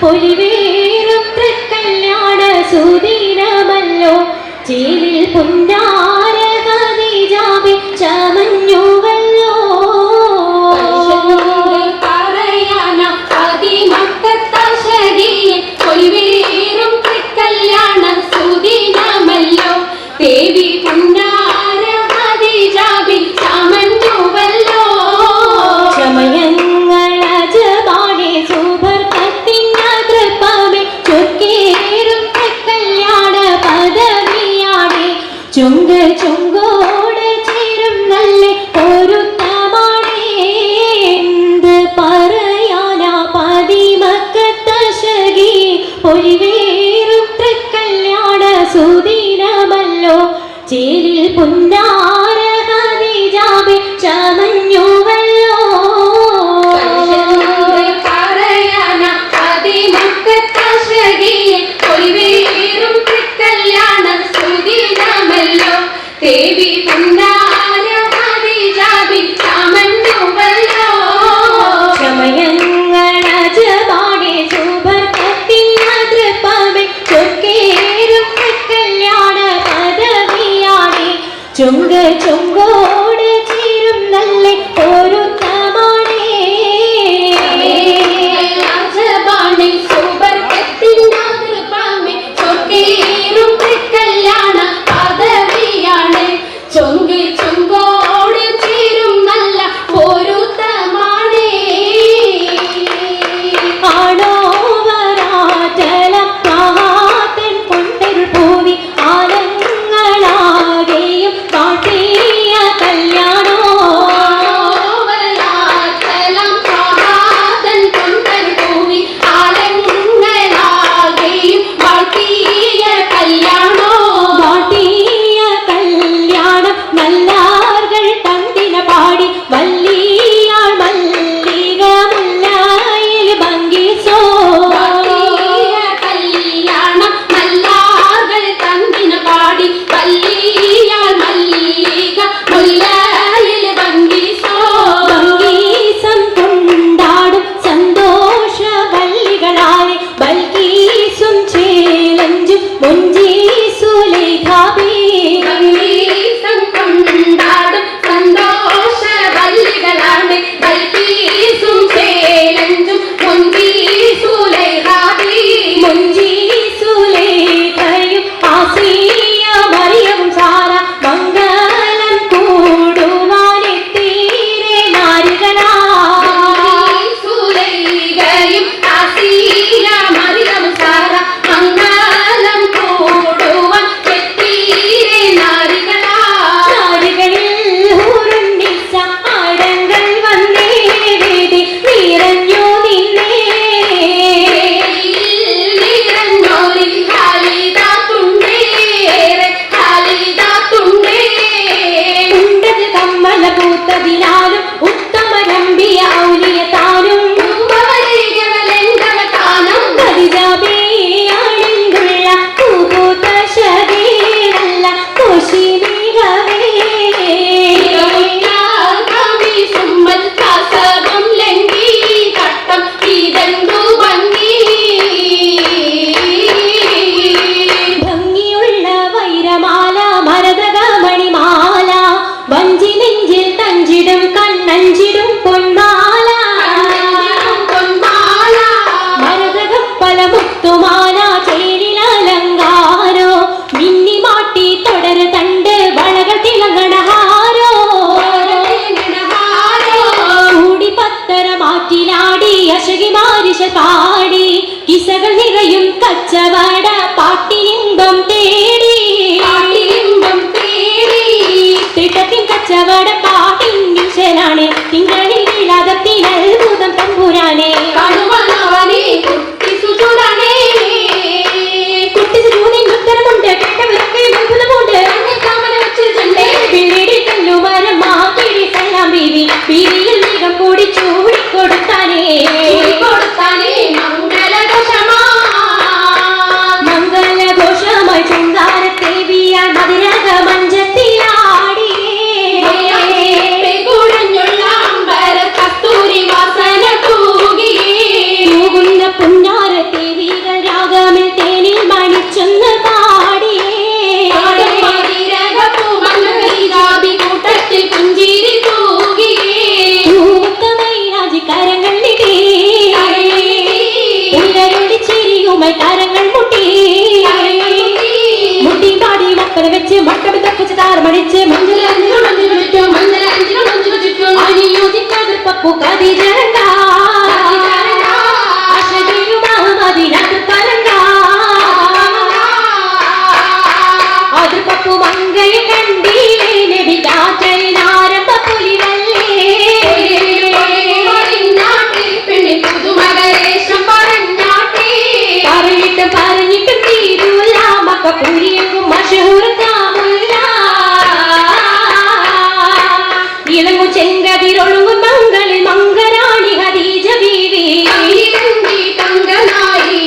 പൊലിവേറും തൃക്കല്യാണ സുധീരമല്ലോ. ചേലിൽ പൊന്നു 정대적 ചുങ്ക ചുങ്കോട് ചേരും നല്ല. ഓരോ കൊട്ടി തുടര തണ്ട് വളകൾ തിളങ്ങണഹാരോ കൂടി പത്തര മാറ്റിലാടി അശകി മാരിശ പാടി. കിസകൾ നിറയും കച്ചവട പാട്ടിനിമ്പം തേടി. തേടി. തിട്ടത്തിൻ കച്ചവട പാട്ടിൻ നിശലാണ് തിങ്കളിൽ உமை தாரங்கள் முட்டி. முட்டி பாடி வக்கரை வச்சு மக்கள் தப்பிச்சு தார மடிச்சு மஞ்சள் அஞ்சு மஞ்சள் வச்சுட்டோம் மஞ்சள் அஞ்சு மஞ்சள் வச்சுட்டோம் அது யோசிக்காத ചെങ്കതിരൊഴുങ്ങു മംഗളി മംഗരാണി ഹരീജ ബീവി തങ്കനായി